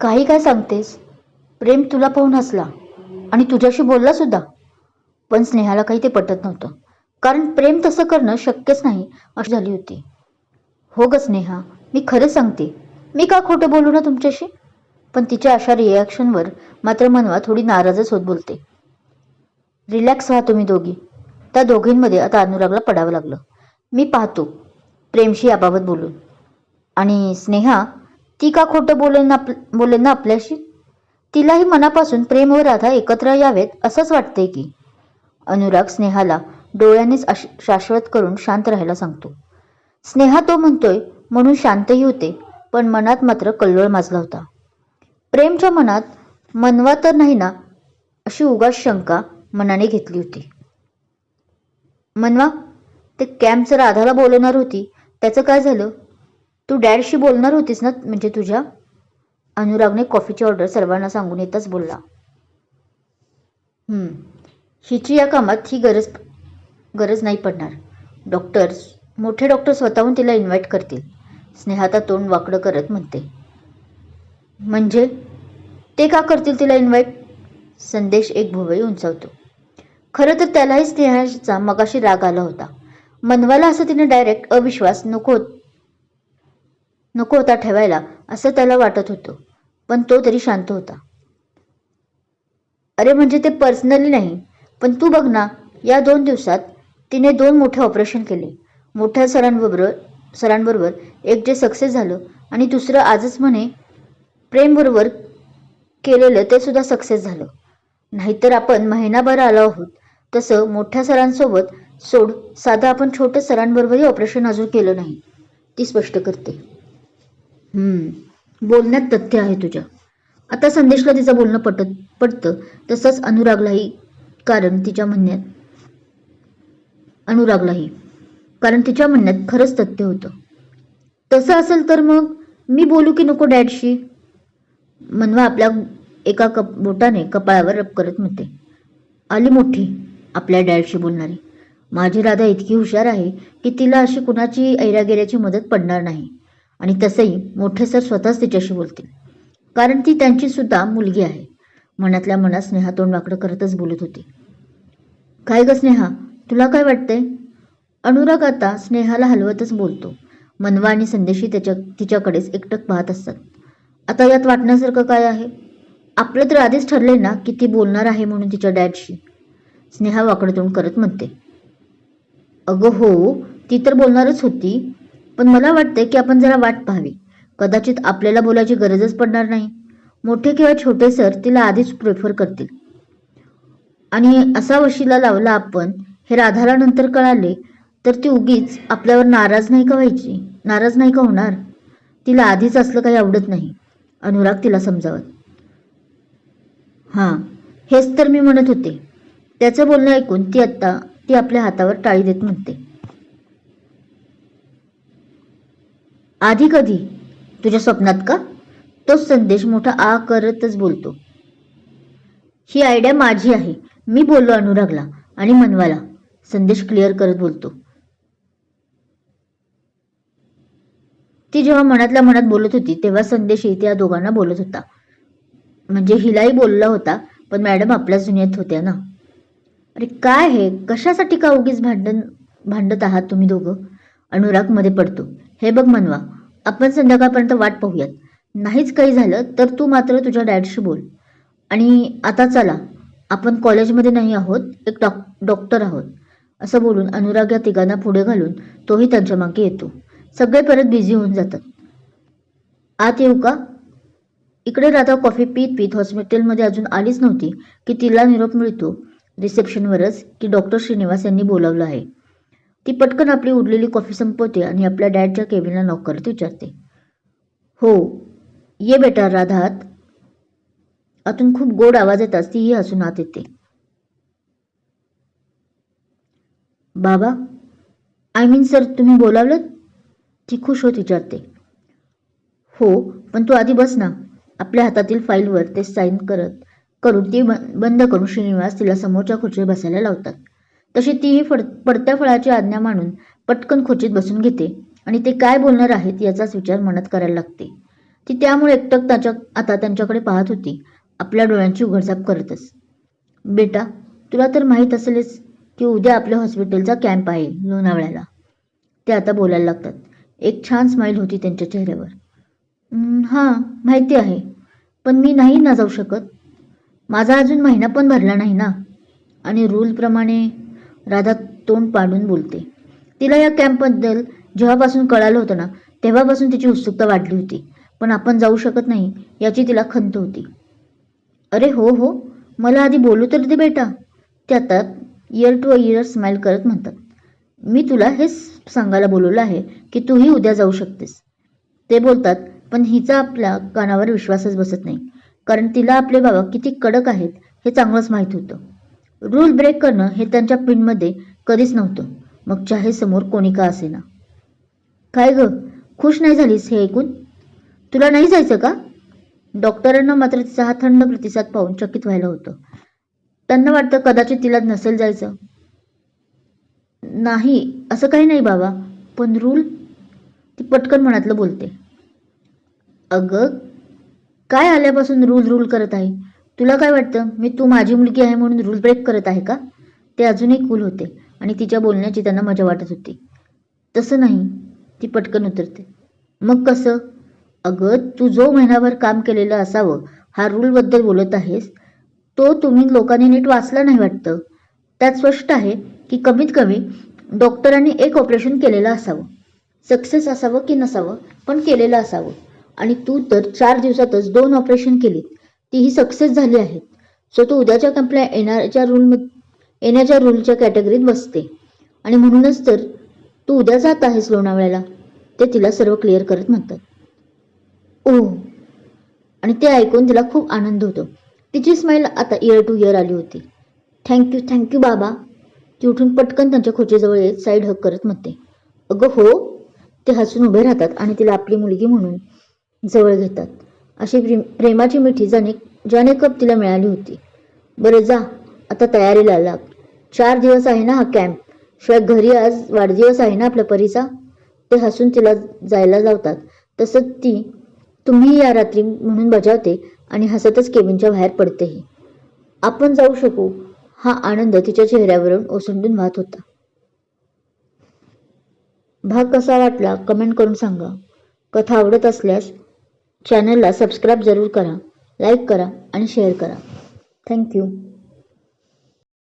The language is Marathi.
काही काय सांगतेस? प्रेम तुला पाहून हसला. आणि तुझ्याशी बोलला सुद्धा. पण स्नेहाला काही ते पटत नव्हतं. कारण प्रेम तसं करणं शक्यच नाही अशी झाली होती. हो ग स्नेहा मी खरं सांगते. मी का खोटं बोलू ना तुमच्याशी? पण तिच्या अशा रिॲक्शनवर मात्र मनवा थोडी नाराजच होत बोलते. रिलॅक्स व्हा तुम्ही दोघी. त्या दोघींमध्ये आता अनुरागला पडावं लागलं. मी पाहतो प्रेमशी याबाबत बोलून. आणि स्नेहा ती का खोटं बोलेन आप बोलेन ना आपल्याशी? तिलाही मनापासून प्रेम व राधा एकत्र यावेत असंच वाटते की. अनुराग स्नेहाला डोळ्यांनीच शाश्वत करून शांत राहायला सांगतो. स्नेहा तो म्हणतोय म्हणून शांतही होते पण मनात मात्र कल्लोळ माजला होता. प्रेमच्या मनात मनवा तर नाही ना अशी उगाच शंका मनाने घेतली होती. मनवा ते कॅम्पचं राधाला बोलवणार होती त्याचं काय झालं? तू डॅडशी बोलणार होतीस ना म्हणजे तुझ्या? अनुरागने कॉफीची ऑर्डर सर्वांना सांगून येतच बोलला. हिची या कामात ही गरज गरज नाही पडणार. डॉक्टर्स मोठे डॉक्टर स्वतःहून तिला इन्व्हाइट करतील. स्नेहाता तोंड वाकडं करत म्हणते. म्हणजे? ते का करतील तिला इन्व्हाइट संदेश एक भुवई उंचावतो. खरं तर त्यालाही स्नेहाचा मगाशी राग आला होता. मनवाला असं तिने डायरेक्ट अविश्वास नको नको होता ठेवायला असं त्याला वाटत होतं. पण तो तरी शांत होता. अरे म्हणजे ते पर्सनली नाही पण तू बघ ना या दोन दिवसात तिने दोन मोठे ऑपरेशन केले. मोठ्या सरांबरोबर सरांबरोबर एक जे सक्सेस झालं आणि दुसरं आजच म्हणे प्रेमबरोबर केलेलं ते सुद्धा सक्सेस झालं. नाहीतर आपण महिनाभर आलो आहोत. तसं मोठ्या सरांसोबत सोड साधं आपण छोट्या सरांबरोबरही ऑपरेशन अजून केलं नाही. ती स्पष्ट करते. हम्म, बोलण्यात तथ्य आहे तुझ्या. आता संदेशला तिचं बोलणं पटत पटतं. तसंच अनुरागलाही. कारण तिच्या म्हणण्यात अनुरागलाही. कारण तिच्या म्हणण्यात खरंच तथ्य होतं. तसं असेल तर मग मी बोलू की नको डॅडशी? मनवा आपल्या एका कप बोटाने कपाळावर रप करत म्हणते. आली मोठी आपल्या डॅडशी बोलणारी. माझी राधा इतकी हुशार आहे की तिला अशी कुणाची ऐरागेऱ्याची मदत पडणार नाही. आणि तसंही मोठे सर स्वतःच तिच्याशी बोलतील. कारण ती त्यांची सुद्धा मुलगी आहे. मनातल्या मनात स्नेहा तोंड वाकडं करतच बोलत होती. काय ग स्नेहा? तुला काय वाटतंय? अनुराग आता स्नेहाला हलवतच बोलतो. मनवा आणि संदेशी त्याच्या तिच्याकडेच एकटक पाहत असतात. आता यात वाटण्यासारखं काय आहे? आपलं तर आधीच ठरलंय ना की ती बोलणार आहे म्हणून तिच्या डॅडशी. स्नेहा वाकडं तोंड करत म्हणते. अगं हो ती तर बोलणारच होती. पण मला वाटते की आपण जरा वाट पाहावी. कदाचित आपल्याला बोलायची गरजच पडणार नाही. मोठे किंवा छोटे सर तिला आधीच प्रेफर करतील. आणि असा वशिला लावला आपण हे राधाला नंतर कळाले तर ती उगीच आपल्यावर नाराज नाही का व्हायची? नाराज नाही का होणार? तिला आधीच असलं काही आवडत नाही. अनुराग तिला समजावत. हां हेच तर मी म्हणत होते. त्याचं बोलणं ऐकून ती आत्ता ती आपल्या हातावर टाळी देत म्हणते. आधी कधी? तुझ्या स्वप्नात का? तोच संदेश मोठा आ करतच बोलतो. ही आयडिया माझी आहे. मी बोललो अनुरागला आणि मनवाला. संदेश क्लिअर करत बोलतो. ती जेव्हा मनातल्या मनात बोलत होती तेव्हा संदेशही त्या दोघांना बोलत होता. म्हणजे हिलाही बोलला होता पण मॅडम आपल्याच दुनियेत होत्या ना. अरे काय हे? कशासाठी का उगीच भांडण भांडत आहात तुम्ही दोघं? अनुरागमध्ये पडतो. हे बघ मनवा आपण संध्याकाळपर्यंत वाट पाहूयात. नाहीच काही झालं तर तू मात्र तुझ्या डॅडशी बोल. आणि आता चला आपण कॉलेजमध्ये नाही आहोत एक डॉक डॉक्टर आहोत असं बोलून अनुराग या तिघांना पुढे घालून तोही त्यांच्या मागे येतो. सगळे परत बिझी होऊन जातात. आत येऊ का? इकडे राधा कॉफी पीत पीत हॉस्पिटलमध्ये अजून आलीच नव्हती की तिला निरोप मिळतो. रिसेप्शनवरच की डॉक्टर श्रीनिवास यांनी बोलावलं आहे. ती पटकन आपली उरलेली कॉफी संपवते आणि आपल्या डॅडच्या केबिनला नॉक करत विचारते. हो ये बेटा राधात. आत आतून खूप गोड आवाज येताच तीही हसून आत येते. बाबा आय मीन सर तुम्ही बोलावलं ती खुश होत विचारते. हो पण तू आधी बस ना. आपल्या हातातील फाईलवर ते साईन करत करून ती बंद करून श्रीनिवास तिला समोरच्या खुर्चीवर बसायला लावतात. तशी तीही फड पडत्या फळाची आज्ञा मानून पटकन खुर्चीत बसून घेते आणि ते काय बोलणार आहेत याचाच विचार मनात करायला लागते. ती त्यामुळे एकटक त्याच्या आता त्यांच्याकडे पाहत होती. आपल्या डोळ्यांची उघडझाप करतच. बेटा तुला तर माहीत असेलच की उद्या आपल्या हॉस्पिटलचा कॅम्प आहे लोणावळ्याला. ते आता बोलायला लागतात. एक छान स्माईल होती त्यांच्या चेहऱ्यावर. हां माहिती आहे. पण मी नाही ना जाऊ शकत. माझा अजून महिना पण भरला नाही ना. आणि रूलप्रमाणे राधा तोंड पाडून बोलते. तिला या कॅम्पबद्दल जेव्हापासून कळालं होतं ना तेव्हापासून तिची उत्सुकता वाढली होती. पण आपण जाऊ शकत नाही याची तिला खंत होती. अरे हो हो मला आधी बोलू तर दे बेटा. ते आता इयर टू इयर स्माईल करत म्हणतात. मी तुला हेच सांगायला बोलवलं आहे की तूही उद्या जाऊ शकतेस. ते बोलतात पण हिचा आपल्या कानावर विश्वासच बसत नाही. कारण तिला आपले बाबा किती कडक आहेत हे चांगलंच माहीत होतं. रूल ब्रेक करणं हे त्यांच्या पिनमध्ये कधीच नव्हतं. मग चाहे समोर कोणी का असेना? काय ग? खुश नाही झालीस हे ऐकून? तुला नाही जायचं का? डॉक्टरांना मात्र तिचा हा थंड प्रतिसाद पाहून चकित व्हायला होतं. त्यांना वाटतं कदाचित तिला नसेल जायचं. नाही असं काही नाही बाबा. पण रूल ती पटकन मनातलं बोलते. अगं काय आल्यापासून रूल रूल करत आहे? तुला काय वाटतं? मी तू माझी मुलगी आहे म्हणून रूल ब्रेक करत आहे का? ते अजूनही कूल होते आणि तिच्या बोलण्याची त्यांना मजा वाटत होती. तसं नाही ती पटकन उतरते. मग कसं? अगं तू जो महिनाभर काम केलेलं असावं हा रूलबद्दल बोलत आहेस तो तुम्ही लोकांनी नीट वाचला नाही वाटतं? त्यात स्पष्ट आहे की कमीत कमी डॉक्टरांनी एक ऑपरेशन केलेलं असावं. सक्सेस असावं की नसावं पण केलेलं असावं. आणि तू तर चार दिवसातच दोन ऑपरेशन केलीत. तीही सक्सेस झाली आहेत सो तू उद्याच्या कंपन्या येण्याच्या रूल येण्याच्या रूलच्या कॅटेगरीत बसते. आणि म्हणूनच तर तू उद्या जात आहेस लोणावळ्याला ते तिला सर्व क्लिअर करत म्हणतात. ओ आणि ते ऐकून तिला खूप आनंद होतो. तिची स्माईल आता इयर टू इयर आली होती. थँक्यू थँक्यू बाबा. ती उठून पटकन त्यांच्या खोचेजवळ येत साईड हक करत म्हणते. अगं हो. ते हसून उभे राहतात आणि तिला आपली मुलगी म्हणून जवळ घेतात. अशी प्रेम प्रेमाची मिठी जाणे ज्याने कप तिला मिळाली होती. बरं जा आता तयारीला लाग. चार दिवस आहे ना हा कॅम्प शिवाय घरी आज वाढदिवस आहे ना आपल्या परीचा? ते हसून तिला जायला लावतात. तसंच ती तुम्ही या रात्री म्हणून बजावते आणि हसतच केबिनच्या बाहेर पडतेही आपण जाऊ शकू. हा आनंद तिच्या चेहऱ्यावरून ओसंडून वाहत होता. भाग कसा वाटला कमेंट करून सांगा. कथा आवडत असल्यास चॅनलला सबस्क्राईब जरूर करा लाईक करा आणि शेअर करा. थँक्यू